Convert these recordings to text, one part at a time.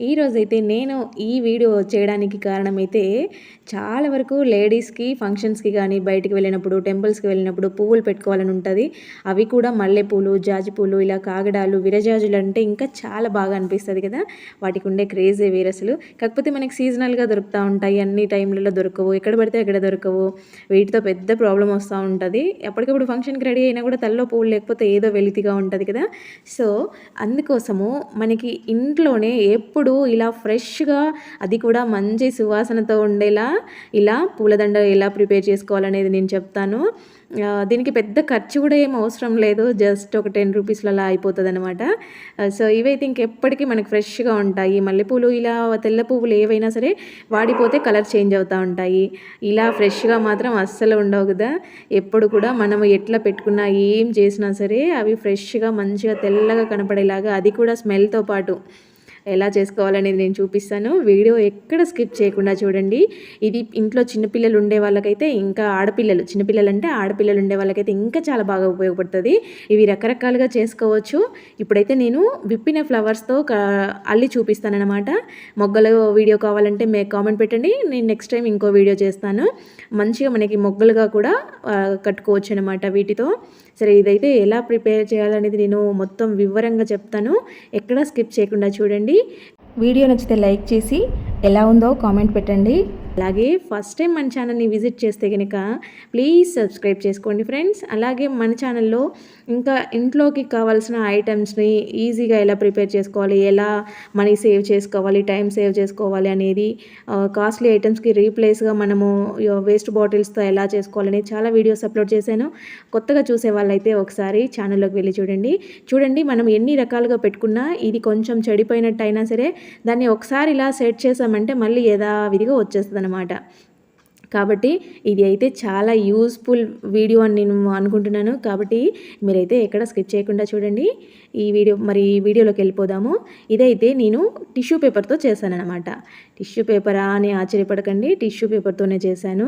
ఈరోజైతే నేను ఈ వీడియో చేయడానికి కారణమైతే చాలా వరకు లేడీస్కి ఫంక్షన్స్కి కానీ బయటికి వెళ్ళినప్పుడు టెంపుల్స్కి వెళ్ళినప్పుడు పువ్వులు పెట్టుకోవాలని ఉంటుంది. అవి కూడా మల్లెపూలు జాజిపూలు ఇలా కాగడాలు విరజాజులు అంటే ఇంకా చాలా బాగా అనిపిస్తుంది కదా. వాటికి ఉండే క్రేజే వేరు కాకపోతే మనకి సీజనల్గా దొరుకుతూ ఉంటాయి. అన్ని టైంలలో దొరకవు. ఎక్కడ పడితే ఎక్కడ దొరకవు. వీటితో పెద్ద ప్రాబ్లం వస్తూ ఉంటుంది. ఎప్పటికప్పుడు ఫంక్షన్కి రెడీ అయినా కూడా తల్లో పువ్వులు లేకపోతే ఏదో వెలితిగా ఉంటుంది కదా. సో అందుకోసము మనకి ఇంట్లోనే ఎప్పుడు ఇలా ఫ్రెష్గా అది కూడా మంచి సువాసనతో ఉండేలా ఇలా పూలదండ ఎలా ప్రిపేర్ చేసుకోవాలనేది నేను చెప్తాను. దీనికి పెద్ద ఖర్చు కూడా ఏం అవసరం లేదు జస్ట్ ఒక టెన్ రూపీస్లో అలా అయిపోతుంది అనమాట సో ఇవైతే ఇంకెప్పటికీ మనకు ఫ్రెష్గా ఉంటాయి. మల్లెపూలు ఇలా తెల్ల పువ్వులు ఏవైనా సరే వాడిపోతే కలర్ చేంజ్ అవుతూ ఉంటాయి. ఇలా ఫ్రెష్గా మాత్రం అస్సలు ఉండవు కదా. ఎప్పుడు కూడా మనం ఎట్లా పెట్టుకున్నా ఏం చేసినా సరే అవి ఫ్రెష్గా మంచిగా తెల్లగా కనపడేలాగా అది కూడా స్మెల్తో పాటు. ఎలా చేసుకోవాలనేది నేను చూపిస్తాను. వీడియో ఎక్కడ స్కిప్ చేయకుండా చూడండి. ఇది ఇంట్లో చిన్నపిల్లలు ఉండే వాళ్ళకైతే ఇంకా ఆడపిల్లలు చిన్నపిల్లలు అంటే ఆడపిల్లలు ఉండే వాళ్ళకైతే ఇంకా చాలా బాగా ఉపయోగపడుతుంది. ఇవి రకరకాలుగా చేసుకోవచ్చు. ఇప్పుడైతే నేను విప్పిన ఫ్లవర్స్తో అల్లి చూపిస్తానమాట మొగ్గలు వీడియో కావాలంటే మే కామెంట్ పెట్టండి. నేను నెక్స్ట్ టైం ఇంకో వీడియో చేస్తాను. మంచిగా మనకి మొగ్గలుగా కూడా కట్టుకోవచ్చు అనమాట వీటితో. సరే ఇదైతే ఎలా ప్రిపేర్ చేయాలనేది నేను మొత్తం వివరంగా చెప్తాను. ఎక్కడ స్కిప్ చేయకుండా చూడండి. వీడియో నచ్చితే లైక్ చేసి ఎలా ఉందో కామెంట్ పెట్టండి. అలాగే ఫస్ట్ టైం మన ఛానల్ని విజిట్ చేస్తే కనుక ప్లీజ్ సబ్స్క్రైబ్ చేసుకోండి ఫ్రెండ్స్ అలాగే మన ఛానల్లో ఇంకా ఇంట్లోకి కావాల్సిన ఐటమ్స్ని ఈజీగా ఎలా ప్రిపేర్ చేసుకోవాలి ఎలా మనీ సేవ్ చేసుకోవాలి టైం సేవ్ చేసుకోవాలి అనేది కాస్ట్లీ ఐటమ్స్కి రీప్లేస్గా మనము వేస్ట్ బాటిల్స్తో ఎలా చేసుకోవాలని చాలా వీడియోస్ అప్లోడ్ చేశాను. కొత్తగా చూసే వాళ్ళైతే ఒకసారి ఛానల్లోకి వెళ్ళి చూడండి. చూడండి మనం ఎన్ని రకాలుగా పెట్టుకున్నా ఇది కొంచెం చెడిపోయినట్టు అయినా సరే దాన్ని ఒకసారి ఇలా సెట్ చేసామంటే మళ్ళీ యథావిధిగా వచ్చేస్తుంది అనమాట. కాబట్టి ఇది అయితే చాలా యూస్ఫుల్ వీడియో అని నేను అనుకుంటున్నాను. కాబట్టి మీరైతే ఎక్కడ స్కిప్ చేయకుండా చూడండి. ఈ వీడియో మరి ఈ వీడియోలోకి వెళ్ళిపోదాము. ఇదైతే నేను టిష్యూ పేపర్తో చేశానన్నమాట. టిష్యూ పేపరా అని ఆశ్చర్యపడకండి. టిష్యూ పేపర్తోనే చేశాను.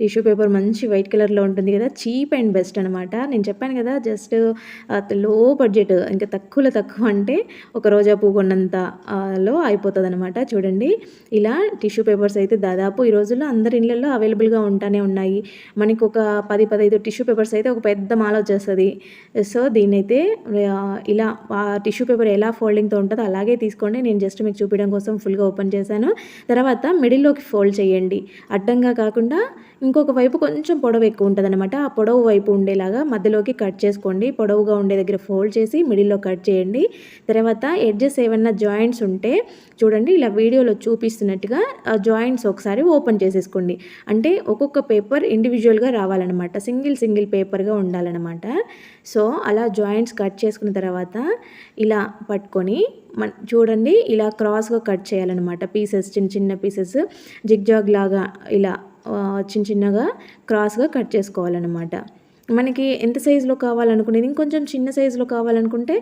టిష్యూ పేపర్ మంచి వైట్ కలర్లో ఉంటుంది కదా చీప్ అండ్ బెస్ట్ అనమాట నేను చెప్పాను కదా జస్ట్లో బడ్జెట్ ఇంకా తక్కువలో తక్కువ అంటే ఒక రోజా పువ్వు కొన్నంతలో అయిపోతుంది అనమాట చూడండి. ఇలా టిష్యూ పేపర్స్ అయితే దాదాపు ఈ రోజుల్లో అందరి ఇళ్ళల్లో అవైలబుల్గా ఉంటానే ఉన్నాయి. మనకి ఒక పది పదహైదు టిష్యూ పేపర్స్ అయితే ఒక పెద్ద మాల వచ్చేస్తుంది. సో దీన్నైతే ఇలా ఆ టిష్యూ పేపర్ ఎలా ఫోల్డింగ్తో ఉంటుందో అలాగే తీసుకోండి. నేను జస్ట్ మీకు చూపించడం కోసం ఫుల్గా ఓపెన్ చేశాను. తర్వాత మిడిల్లోకి ఫోల్డ్ చేయండి. అడ్డంగా కాకుండా ఇంకొక వైపు కొంచెం పొడవు ఎక్కువ ఉంటుందన్నమాట. ఆ పొడవు వైపు ఉండేలాగా మధ్యలోకి కట్ చేసుకోండి. పొడవుగా ఉండే దగ్గర ఫోల్డ్ చేసి మిడిల్లో కట్ చేయండి. తర్వాత ఎడ్జెస్ ఏమన్నా జాయింట్స్ ఉంటే చూడండి ఇలా వీడియోలో చూపిస్తున్నట్టుగా ఆ జాయింట్స్ ఒకసారి ఓపెన్ చేసేసుకోండి. అంటే ఒక్కొక్క పేపర్ ఇండివిజువల్గా రావాలన్నమాట. సింగిల్ సింగిల్ పేపర్గా ఉండాలన్నమాట. సో అలా జాయింట్స్ కట్ చేసుకున్న తర్వాత ఇలా పట్టుకొని చూడండి ఇలా క్రాస్గా కట్ చేయాలన్నమాట. పీసెస్ చిన్న చిన్న పీసెస్ జిగ్జాగ్ లాగా ఇలా చిన్న చిన్నగా క్రాస్గా కట్ చేసుకోవాలన్నమాట. మనకి ఎంత సైజులో కావాలనుకునేది ఇంకొంచెం చిన్న సైజులో కావాలనుకుంటే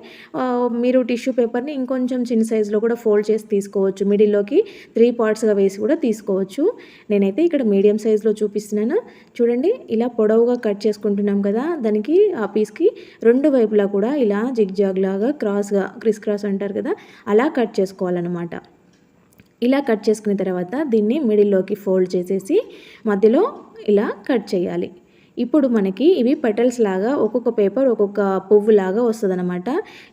మీరు టిష్యూ పేపర్ని ఇంకొంచెం చిన్న సైజులో కూడా ఫోల్డ్ చేసి తీసుకోవచ్చు. మిడిల్లోకి త్రీ పార్ట్స్గా వేసి కూడా తీసుకోవచ్చు. నేనైతే ఇక్కడ మీడియం సైజులో చూపిస్తున్నాను. చూడండి ఇలా పొడవుగా కట్ చేసుకుంటున్నాం కదా దానికి ఆ పీస్కి రెండు వైపులా కూడా ఇలా జిగ్ జాగ్ లాగా క్రాస్గా క్రిస్ క్రాస్ అంటారు కదా అలా కట్ చేసుకోవాలన్నమాట. ఇలా కట్ చేసుకున్న తర్వాత దీన్ని మిడిల్లోకి ఫోల్డ్ చేసేసి మధ్యలో ఇలా కట్ చేయాలి. ఇప్పుడు మనకి ఇవి పెటల్స్ లాగా ఒక్కొక్క పేపర్ ఒక్కొక్క పువ్వు లాగా వస్తుంది అనమాట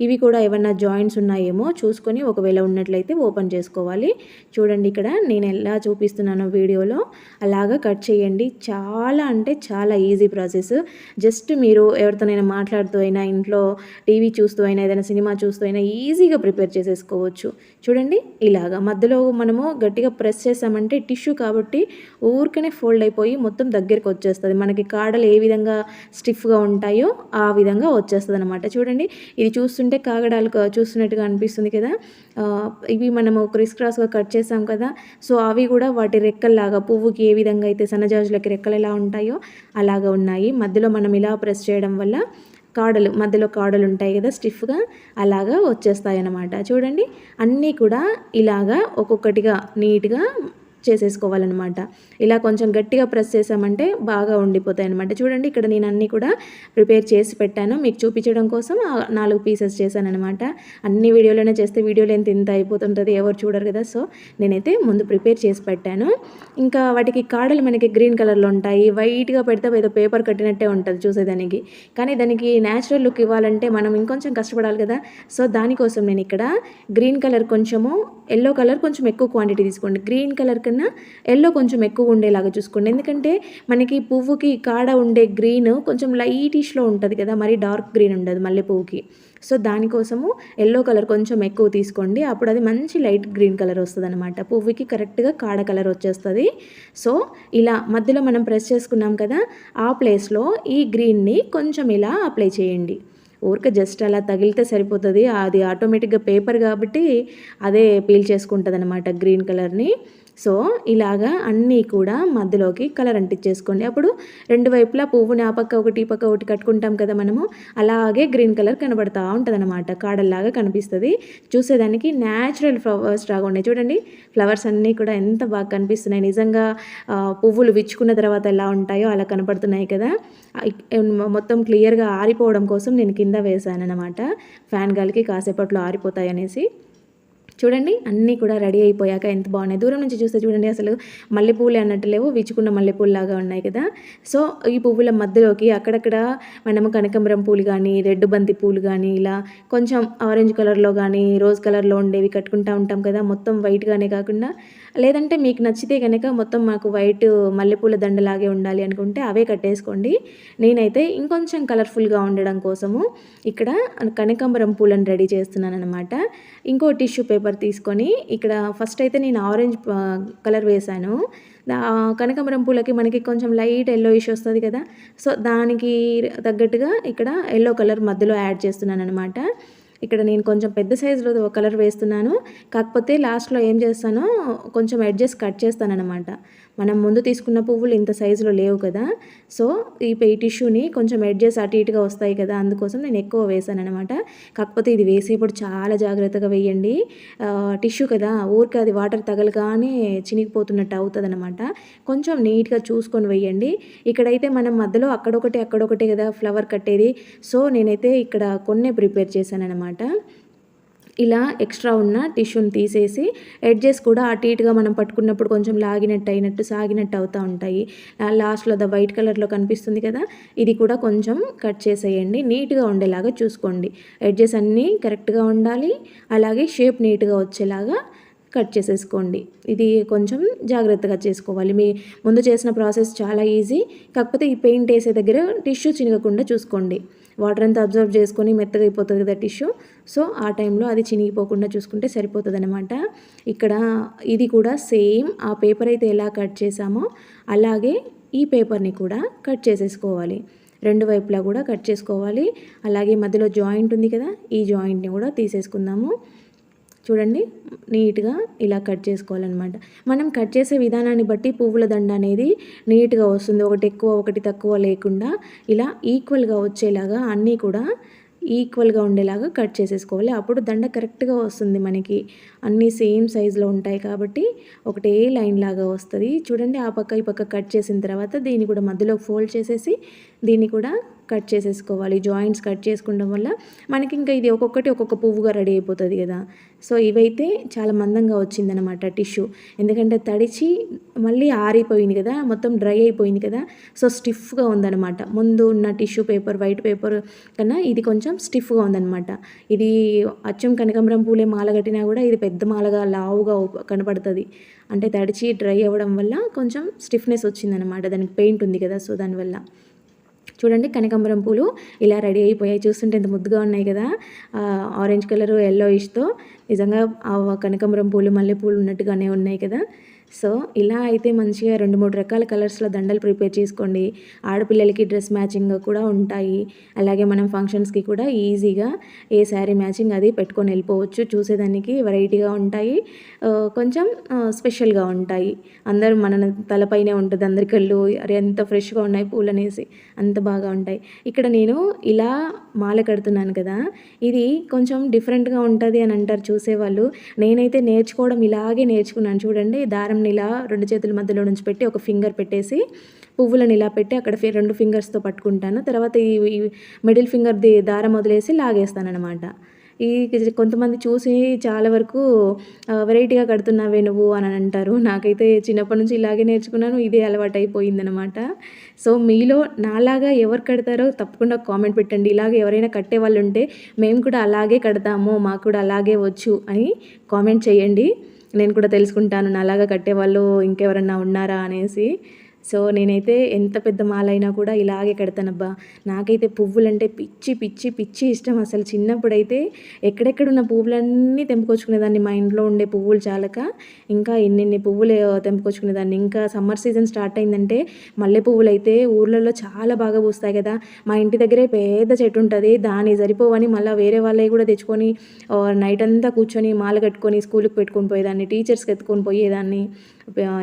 ఇవి కూడా ఏమన్నా జాయింట్స్ ఉన్నాయేమో చూసుకొని ఒకవేళ ఉన్నట్లయితే ఓపెన్ చేసుకోవాలి. చూడండి ఇక్కడ నేను ఎలా చూపిస్తున్నానో వీడియోలో. అలాగా కట్ చేయండి. చాలా అంటే చాలా ఈజీ ప్రాసెస్ జస్ట్ మీరు ఎవరితోనైనా మాట్లాడుతూ అయినా ఇంట్లో టీవీ చూస్తూ అయినా ఏదైనా సినిమా చూస్తూ అయినా ఈజీగా ప్రిపేర్ చేసేసుకోవచ్చు. చూడండి ఇలాగా మధ్యలో మనము గట్టిగా ప్రెస్ చేసామంటే టిష్యూ కాబట్టి ఊరికనే ఫోల్డ్ అయిపోయి మొత్తం దగ్గరికి వచ్చేస్తుంది. మనకి కార్డ్ కాగడలు ఏ విధంగా స్టిఫ్గా ఉంటాయో ఆ విధంగా వచ్చేస్తుంది అనమాట చూడండి ఇది చూస్తుంటే కాగడాలు చూస్తున్నట్టుగా అనిపిస్తుంది కదా. ఇవి మనము క్రిస్ క్రాస్గా కట్ చేసాం కదా. సో అవి కూడా వాటి రెక్కల్లాగా పువ్వుకి ఏ విధంగా అయితే సన్నజాజులకి రెక్కలు ఎలా ఉంటాయో అలాగా ఉన్నాయి. మధ్యలో మనం ఇలా ప్రెస్ చేయడం వల్ల కాడలు మధ్యలో కాడలు ఉంటాయి కదా స్టిఫ్గా అలాగా వచ్చేస్తాయి అన్నమాట చూడండి అన్నీ కూడా ఇలాగా ఒక్కొక్కటిగా నీట్గా చేసేసుకోవాలన్నమాట. ఇలా కొంచెం గట్టిగా ప్రెస్ చేసామంటే బాగా ఉండిపోతాయి అనమాట చూడండి ఇక్కడ నేను అన్నీ కూడా ప్రిపేర్ చేసి పెట్టాను. మీకు చూపించడం కోసం నాలుగు పీసెస్ చేశాను అనమాట అన్ని వీడియోలోనే చేస్తే వీడియోలో ఎంత ఇంత అయిపోతుంటుంది ఎవరు చూడరు కదా. సో నేనైతే ముందు ప్రిపేర్ చేసి పెట్టాను. ఇంకా వాటికి కాడలు మనకి గ్రీన్ కలర్లో ఉంటాయి. వైట్గా పెడితే ఏదో పేపర్ కట్టినట్టే ఉంటుంది చూసేదానికి. కానీ దానికి న్యాచురల్ లుక్ ఇవ్వాలంటే మనం ఇంకొంచెం కష్టపడాలి కదా. సో దానికోసం నేను ఇక్కడ గ్రీన్ కలర్ కొంచెము ఎల్లో కలర్ కొంచెం ఎక్కువ క్వాంటిటీ తీసుకోండి. గ్రీన్ కలర్ కన్నా ఎల్లో కొంచెం ఎక్కువ ఉండేలాగా చూసుకోండి. ఎందుకంటే మనకి పువ్వుకి కాడ ఉండే గ్రీన్ కొంచెం లైటిష్లో ఉంటుంది కదా మరి డార్క్ గ్రీన్ ఉండదు మల్లె పువ్వుకి. సో దానికోసము ఎల్లో కలర్ కొంచెం ఎక్కువ తీసుకోండి. అప్పుడు అది మంచి లైట్ గ్రీన్ కలర్ వస్తుంది అనమాట పువ్వుకి కరెక్ట్గా కాడ కలర్ వచ్చేస్తుంది. సో ఇలా మధ్యలో మనం ప్రెస్ చేసుకున్నాం కదా ఆ ప్లేస్లో ఈ గ్రీన్ని కొంచెం ఇలా అప్లై చేయండి. ఊరిక జస్ట్ అలా తగిలితే సరిపోతుంది. అది ఆటోమేటిక్గా పేపర్ కాబట్టి అదే పీల్ చేసుకుంటుంది అనమాట గ్రీన్ కలర్ని. సో ఇలాగా అన్నీ కూడా మధ్యలోకి కలర్ అంటించేసుకోండి. అప్పుడు రెండు వైపులా పువ్వుని ఆ పక్క ఒకటి ఈ పక్క ఒకటి కట్టుకుంటాం కదా మనము అలాగే గ్రీన్ కలర్ కనబడతా ఉంటుంది అనమాట కాడల్లాగా కనిపిస్తుంది. చూసేదానికి న్యాచురల్ ఫ్లవర్స్ లాగా ఉన్నాయి. చూడండి ఫ్లవర్స్ అన్నీ కూడా ఎంత బాగా కనిపిస్తున్నాయి. నిజంగా పువ్వులు విచ్చుకున్న తర్వాత ఎలా ఉంటాయో అలా కనపడుతున్నాయి కదా. మొత్తం క్లియర్గా ఆరిపోవడం కోసం నేను కింద వేసాను అనమాట ఫ్యాన్ గాలికి కాసేపట్లో ఆరిపోతాయి అనేసి చూడండి అన్నీ కూడా రెడీ అయిపోయాక ఎంత బాగున్నాయి. దూరం నుంచి చూస్తే చూడండి అసలు మల్లెపూలే అన్నట్టు లేవు విచ్చుకున్న మల్లెపూలు లాగా ఉన్నాయి కదా. సో ఈ పువ్వుల మధ్యలోకి అక్కడక్కడ మనము కనకంబరం పూలు కానీ రెడ్ బంతి పూలు కానీ ఇలా కొంచెం ఆరెంజ్ కలర్లో కానీ రోజ్ కలర్లో ఉండేవి కట్టుకుంటూ ఉంటాం కదా మొత్తం వైట్గానే కాకుండా. లేదంటే మీకు నచ్చితే కనుక మొత్తం మాకు వైట్ మల్లెపూల దండలాగే ఉండాలి అనుకుంటే అవే కట్టేసుకోండి. నేనైతే ఇంకొంచెం కలర్ఫుల్గా ఉండడం కోసము ఇక్కడ కనకాంబరం పూలను రెడీ చేస్తున్నాను అనమాట ఇంకో టిష్యూ పేపర్ తీసుకొని ఇక్కడ ఫస్ట్ అయితే నేను ఆరెంజ్ కలర్ వేశాను. కనకాంబరం పూలకి మనకి కొంచెం లైట్ ఎల్లో ఇష్యూ వస్తుంది కదా. సో దానికి తగ్గట్టుగా ఇక్కడ ఎల్లో కలర్ మధ్యలో యాడ్ చేస్తున్నాను అనమాట ఇక్కడ నేను కొంచెం పెద్ద సైజులో ఒక కలర్ వేస్తున్నాను. కాకపోతే లాస్ట్లో ఏం చేస్తానో కొంచెం అడ్జస్ట్ కట్ చేస్తానన్నమాట. మనం ముందు తీసుకున్న పువ్వులు ఇంత సైజులో లేవు కదా. సో ఈ పెయి టిష్యూని కొంచెం ఎడ్జెస్ అటు ఇటుగా వస్తాయి కదా అందుకోసం నేను ఎక్కువ వేసాను అనమాట కాకపోతే ఇది వేసేప్పుడు చాలా జాగ్రత్తగా వేయండి. టిష్యూ కదా ఊరికి అది వాటర్ తగలగానే చినిగిపోతున్నట్టు అవుతుంది అనమాట కొంచెం నీట్గా చూసుకొని వేయండి. ఇక్కడైతే మనం మధ్యలో అక్కడొకటి అక్కడొకటి కదా ఫ్లవర్ కట్టేది. సో నేనైతే ఇక్కడ కొన్నే ప్రిపేర్ చేశాను అనమాట ఇలా ఎక్స్ట్రా ఉన్న టిష్యూని తీసేసి ఎడ్జెస్ కూడా అటు ఇటుగా మనం పట్టుకున్నప్పుడు కొంచెం లాగినట్టు అయినట్టు సాగినట్టు అవుతూ ఉంటాయి. లాస్ట్లో ద వైట్ కలర్లో కనిపిస్తుంది కదా ఇది కూడా కొంచెం కట్ చేసేయండి. నీట్గా ఉండేలాగా చూసుకోండి. ఎడ్జెస్ అన్నీ కరెక్ట్గా ఉండాలి. అలాగే షేప్ నీట్గా వచ్చేలాగా కట్ చేసేసుకోండి. ఇది కొంచెం జాగ్రత్తగా చేసుకోవాలి. మీ ముందు చేసిన ప్రాసెస్ చాలా ఈజీ. కాకపోతే ఈ పెయింట్ వేసే దగ్గర టిష్యూ చినగకుండా చూసుకోండి. వాటర్ అంతా అబ్జర్వ్ చేసుకొని మెత్తగా అయిపోతుంది కదా టిష్యూ. సో ఆ టైంలో అది చినిగిపోకుండా చూసుకుంటే సరిపోతుంది అనమాట ఇక్కడ ఇది కూడా సేమ్ ఆ పేపర్ అయితే ఎలా కట్ చేసామో అలాగే ఈ పేపర్ని కూడా కట్ చేసేసుకోవాలి. రెండు వైపులా కూడా కట్ చేసుకోవాలి. అలాగే మధ్యలో జాయింట్ ఉంది కదా ఈ జాయింట్ని కూడా తీసేసుకుందాము. చూడండి నీట్గా ఇలా కట్ చేసుకోవాలన్నమాట. మనం కట్ చేసే విధానాన్ని బట్టి పువ్వుల దండ అనేది నీట్గా వస్తుంది. ఒకటి ఎక్కువ ఒకటి తక్కువ లేకుండా ఇలా ఈక్వల్గా వచ్చేలాగా అన్నీ కూడా ఈక్వల్గా ఉండేలాగా కట్ చేసేసుకోవాలి. అప్పుడు దండ కరెక్ట్గా వస్తుంది మనకి. అన్నీ సేమ్ సైజులో ఉంటాయి కాబట్టి ఒకటే లైన్ లాగా వస్తుంది. చూడండి ఆ పక్క ఈ పక్క కట్ చేసిన తర్వాత దీన్ని కూడా మధ్యలో ఫోల్డ్ చేసేసి దీన్ని కూడా కట్ చేసేసుకోవాలి జాయింట్స్ కట్ చేసుకోవడం వల్ల మనకి ఇంకా ఇది ఒక్కొక్కటి ఒక్కొక్క పువ్వుగా రెడీ అయిపోతుంది కదా. సో ఇవైతే చాలా మందంగా వచ్చిందనమాట టిష్యూ. ఎందుకంటే తడిచి మళ్ళీ ఆరిపోయింది కదా మొత్తం డ్రై అయిపోయింది కదా. సో స్టిఫ్గా ఉందనమాట ముందు ఉన్న టిష్యూ పేపర్ వైట్ పేపర్ కన్నా ఇది కొంచెం స్టిఫ్గా ఉందనమాట ఇది అచ్చం కనకంబరం పూలే మాల కట్టినా కూడా ఇది పెద్ద మాలగా లావుగా కనపడుతుంది. అంటే తడిచి డ్రై అవ్వడం వల్ల కొంచెం స్టిఫ్నెస్ వచ్చిందనమాట దానికి పెయింట్ ఉంది కదా సో దానివల్ల. చూడండి కనకాంబరం పూలు ఇలా రెడీ అయిపోయాయి. చూస్తుంటే ఎంత ముద్దుగా ఉన్నాయి కదా. ఆరెంజ్ కలర్ ఎల్లో ఇష్తో నిజంగా కనకాంబరం పూలు మల్లెపూలు ఉన్నట్టుగానే ఉన్నాయి కదా. సో ఇలా అయితే మంచిగా రెండు మూడు రకాల కలర్స్లో దండలు ప్రిపేర్ చేసుకోండి. ఆడపిల్లలకి డ్రెస్ మ్యాచింగ్ కూడా ఉంటాయి. అలాగే మనం ఫంక్షన్స్కి కూడా ఈజీగా ఏ శారీ మ్యాచింగ్ అది పెట్టుకొని వెళ్ళిపోవచ్చు. చూసేదానికి వెరైటీగా ఉంటాయి. కొంచెం స్పెషల్గా ఉంటాయి. అందరూ మన తలపైనే ఉంటుంది. అందరి కళ్ళు అరే ఎంత ఫ్రెష్గా ఉన్నాయి పూలు అనేసి అంత బాగా ఉంటాయి. ఇక్కడ నేను ఇలా మాల కడుతున్నాను కదా. ఇది కొంచెం డిఫరెంట్గా ఉంటుంది అని అంటారు చూసేవాళ్ళు. నేనైతే నేర్చుకోవడం ఇలాగే నేర్చుకున్నాను. చూడండి దారం కాళ్ళని ఇలా రెండు చేతుల మధ్యలో నుంచి పెట్టి ఒక ఫింగర్ పెట్టేసి పువ్వులను ఇలా పెట్టి అక్కడ రెండు ఫింగర్స్తో పట్టుకుంటాను. తర్వాత ఈ మిడిల్ మిడిల్ ఫింగర్ది దారం వదిలేసి లాగేస్తాను అనమాట ఈ కొంతమంది చూసి చాలా వరకు వెరైటీగా కడుతున్నావే నువ్వు అని అంటారు. నాకైతే చిన్నప్పటి నుంచి ఇలాగే నేర్చుకున్నాను. ఇదే అలవాటు అయిపోయిందనమాట సో మీలో నాలాగా ఎవరు కడతారో తప్పకుండా కామెంట్ పెట్టండి. ఇలాగే ఎవరైనా కట్టే వాళ్ళు ఉంటే మేము కూడా అలాగే కడతాము మాకు కూడా అలాగే వచ్చు అని కామెంట్ చేయండి. నేను కూడా తెలుసుకుంటాను నాలాగా కట్టేవాళ్ళు ఇంకెవరన్నా ఉన్నారా అనేసి సో నేనైతే ఎంత పెద్ద మాలైనా కూడా ఇలాగే కడతానబ్బా. నాకైతే పువ్వులంటే పిచ్చి పిచ్చి పిచ్చి ఇష్టం అసలు. చిన్నప్పుడైతే ఎక్కడెక్కడ ఉన్న పువ్వులన్నీ తెంపుకొచ్చుకునేదాన్ని. మా ఇంట్లో ఉండే పువ్వులు చాలక ఇంకా ఎన్నెన్ని పువ్వులు తెంపుకొచ్చుకునేదాన్ని. ఇంకా సమ్మర్ సీజన్ స్టార్ట్ అయిందంటే మల్లె పువ్వులు అయితే ఊర్లలో చాలా బాగా పూస్తాయి కదా. మా ఇంటి దగ్గరే పెద్ద చెట్టు ఉంటుంది. దాని సరిపోవని మళ్ళీ వేరే వాళ్ళవి కూడా తెచ్చుకొని నైట్ అంతా కూర్చొని మాల కట్టుకొని స్కూల్కి పెట్టుకొని పోయేదాన్ని. టీచర్స్కి ఎత్తుకొని పోయేదాన్ని.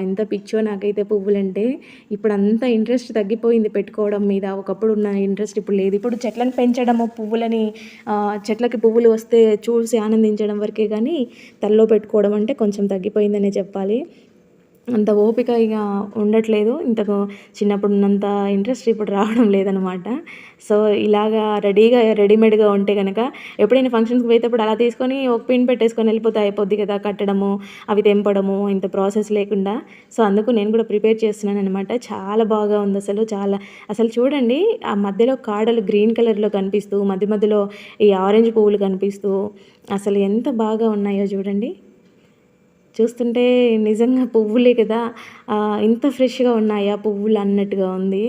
ఎంత పిచ్చో నాకైతే పువ్వులంటే ఇప్పుడు అంత ఇంట్రెస్ట్ తగ్గిపోయింది పెట్టుకోవడం మీద. ఒకప్పుడు ఉన్న ఇంట్రెస్ట్ ఇప్పుడు లేదు. ఇప్పుడు చెట్లను పెంచడము పువ్వులని చెట్లకి పువ్వులు వస్తే చూసి ఆనందించడం వరకే కానీ తల్లో పెట్టుకోవడం అంటే కొంచెం తగ్గిపోయిందనే చెప్పాలి. అంత ఓపిక ఇక ఉండట్లేదు. ఇంతకు చిన్నప్పుడు ఉన్నంత ఇంట్రెస్ట్ ఇప్పుడు రావడం లేదనమాట సో ఇలాగా రెడీగా రెడీమేడ్గా ఉంటే కనుక ఎప్పుడైనా ఫంక్షన్స్కి పోయేటప్పుడు అలా తీసుకొని ఒక పిన్ పెట్టేసుకొని వెళ్ళిపోతే అయిపోద్ది కదా కట్టడము అవి తెంపడము ఇంత ప్రాసెస్ లేకుండా. సో అందుకు నేను కూడా ప్రిపేర్ చేస్తున్నాను అనమాట చాలా బాగా ఉంది అసలు చాలా. అసలు చూడండి ఆ మధ్యలో కాడలు గ్రీన్ కలర్లో కనిపిస్తూ మధ్య మధ్యలో ఈ ఆరెంజ్ పువ్వులు కనిపిస్తూ అసలు ఎంత బాగా ఉన్నాయో చూడండి. చూస్తుంటే నిజంగా పువ్వులే కదా. ఇంత ఫ్రెష్గా ఉన్నాయా పువ్వులు అన్నట్టుగా ఉంది.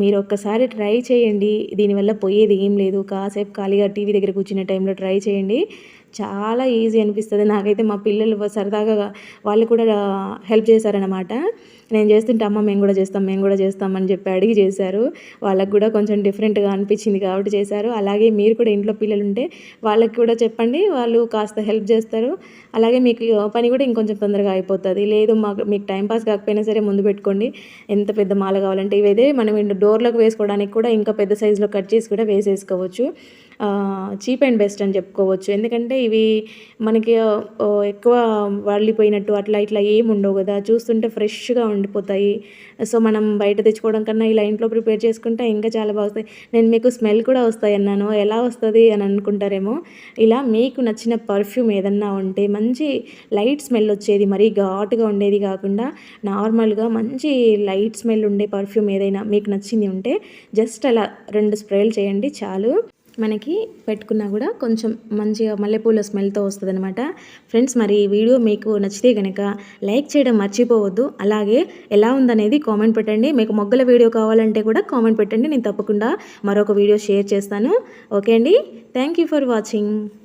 మీరు ఒక్కసారి ట్రై చేయండి. దీనివల్ల పోయేది ఏం లేదు. కాసేపు ఖాళీగా టీవీ దగ్గర కూర్చునే టైంలో ట్రై చేయండి. చాలా ఈజీ అనిపిస్తుంది. నాకైతే మా పిల్లలు సరదాగా వాళ్ళు కూడా హెల్ప్ చేశారనమాట నేను చేస్తుంటే అమ్మ మేము కూడా చేస్తాం మేము కూడా చేస్తాం అని చెప్పి అడిగి చేశారు. వాళ్ళకి కూడా కొంచెం డిఫరెంట్గా అనిపించింది కాబట్టి చేశారు. అలాగే మీరు కూడా ఇంట్లో పిల్లలు ఉంటే వాళ్ళకి కూడా చెప్పండి. వాళ్ళు కాస్త హెల్ప్ చేస్తారు. అలాగే మీకు పని కూడా ఇంకొంచెం తొందరగా అయిపోతుంది. లేదు మాకు మీకు టైం పాస్ కాకపోయినా సరే ముందు పెట్టుకోండి. ఎంత పెద్ద మాల కావాలంటే ఇవైతే మనం డోర్లకు వేసుకోవడానికి కూడా ఇంకా పెద్ద సైజులో కట్ చేసి కూడా వేసేసుకోవచ్చు. చీప్ అండ్ బెస్ట్ అని చెప్పుకోవచ్చు. ఎందుకంటే ఇవి మనకి ఎక్కువ వాళ్ళిపోయినట్టు అట్లా ఇట్లా ఏమి ఉండవు కదా. చూస్తుంటే ఫ్రెష్గా ఉండిపోతాయి. సో మనం బయట తెచ్చుకోవడం కన్నా ఇలా ఇంట్లో ప్రిపేర్ చేసుకుంటే ఇంకా చాలా బాగా నేను మీకు స్మెల్ కూడా వస్తాయి అన్నాను. ఎలా వస్తుంది అని అనుకుంటారేమో. ఇలా మీకు నచ్చిన పర్ఫ్యూమ్ ఏదన్నా ఉంటే మంచి లైట్ స్మెల్ వచ్చేది మరీ ఘాటుగా ఉండేది కాకుండా నార్మల్గా మంచి లైట్ స్మెల్ ఉండే పర్ఫ్యూమ్ ఏదైనా మీకు నచ్చింది ఉంటే జస్ట్ అలా రెండు స్ప్రేలు చేయండి చాలు. మనకి పెట్టుకున్నా కూడా కొంచెం మంచిగా మల్లెపూల స్మెల్తో వస్తుంది అనమాట ఫ్రెండ్స్ మరి ఈ వీడియో మీకు నచ్చితే కనుక లైక్ చేయడం మర్చిపోవద్దు. అలాగే ఎలా ఉందనేది కామెంట్ పెట్టండి. మీకు మొగ్గల వీడియో కావాలంటే కూడా కామెంట్ పెట్టండి. నేను తప్పకుండా మరొక వీడియో షేర్ చేస్తాను. ఓకే అండి. Thank you for watching.